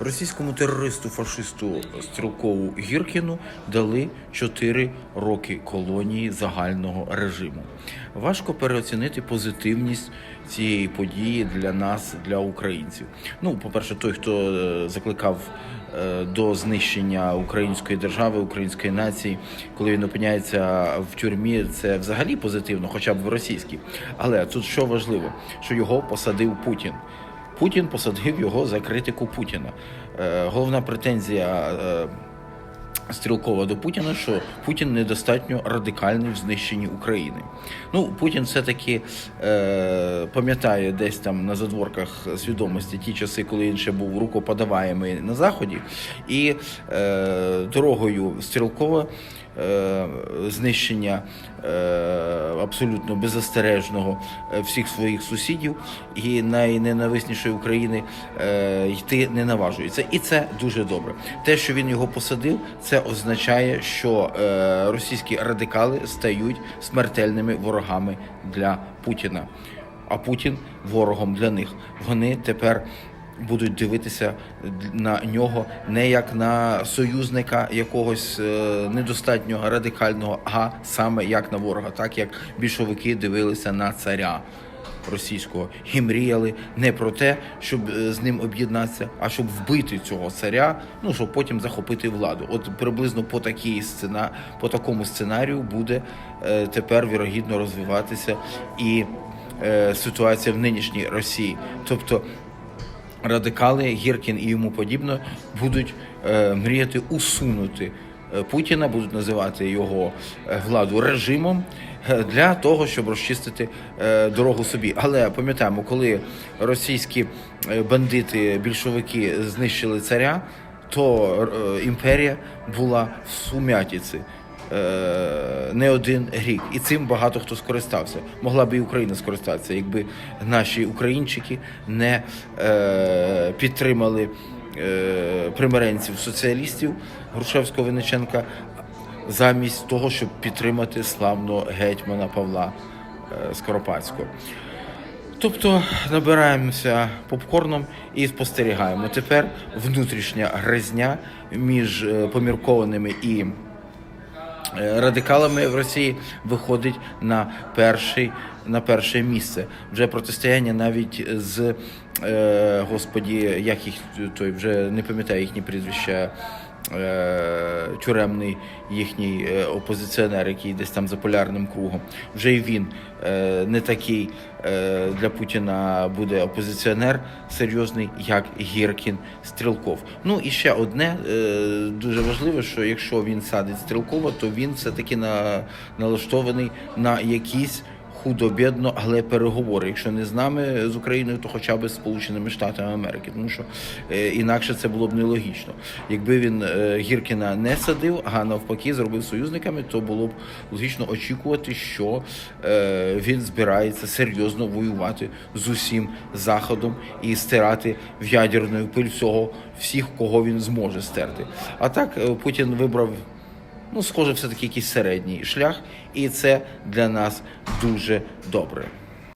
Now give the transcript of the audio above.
Російському терористу фашисту Стрілкову Гіркіну дали 4 роки колонії загального режиму. Важко переоцінити позитивність цієї події для нас, для українців. Ну, по-перше, той, хто е, закликав е, до знищення української держави, української нації, коли він опиняється в тюрмі, це взагалі позитивно, хоча б в російській. Але тут що важливо, що його посадив Путін. Путін посадив його за критику Путіна. Е, головна претензія е, Стрілкова до Путіна, що Путін недостатньо радикальний в знищенні України. Ну, Путін все-таки е, пам'ятає десь там на задворках свідомості ті часи, коли він ще був рукоподаваємий на Заході, і е, дорогою Стрілкова знищення е, абсолютно беззастережного е, всіх своїх сусідів і найненависнішої України е, йти не наважується. І це дуже добре. Те, що він його посадив, це означає, що е, російські радикали стають смертельними ворогами для Путіна. А Путін ворогом для них. Вони тепер будуть дивитися на нього не як на союзника якогось е, недостатньо радикального, а саме як на ворога, так як більшовики дивилися на царя російського і мріяли не про те, щоб е, з ним об'єднатися, а щоб вбити цього царя, ну щоб потім захопити владу. От приблизно по такій сцена, по такому сценарію буде е, тепер вірогідно розвиватися і е, ситуація в нинішній Росії, тобто радикали Гіркін і йому подібно будуть е, мріяти усунути е, Путіна, будуть називати його е, владу режимом е, для того, щоб розчистити дорогу собі. Але пам'ятаємо, коли російські бандити, більшовики знищили царя, то імперія була в сумятіці. Е, не один рік, і цим багато хто скористався. Могла б і Україна скористатися, якби наші українчики не е, підтримали е, примиренців соціалістів Грушевського Винниченка замість того, щоб підтримати славного гетьмана Павла Скоропадського. Тобто набираємося попкорном і спостерігаємо. Тепер внутрішня гризня між поміркованими і радикалами в Росії виходить на перший на перше місце. Вже протистояння навіть з е, господі, як їх той вже не пам'ятаю їхні прізвища. Е, Тюремний їхній е, опозиціонер, який десь там за полярним кругом, вже й він е, не такий для Путіна буде опозиціонер серйозний, як Гіркін Стрілков. Ну і ще одне дуже важливе, що якщо він садить Стрілкова, то він все таки на налаштований на якісь худо-бідно, але переговори. Якщо не з нами з Україною, то хоча б з Сполученими Штатами Америки, тому що е, інакше це було б нелогічно. Якби він е, Гіркіна не садив, а навпаки зробив союзниками, то було б логічно очікувати, що е, він збирається серйозно воювати з усім заходом і стирати в ядерну пиль всього всіх, кого він зможе стерти. А так Путін вибрав ну, схоже, все-таки якийсь середній шлях, і це для нас дуже добре.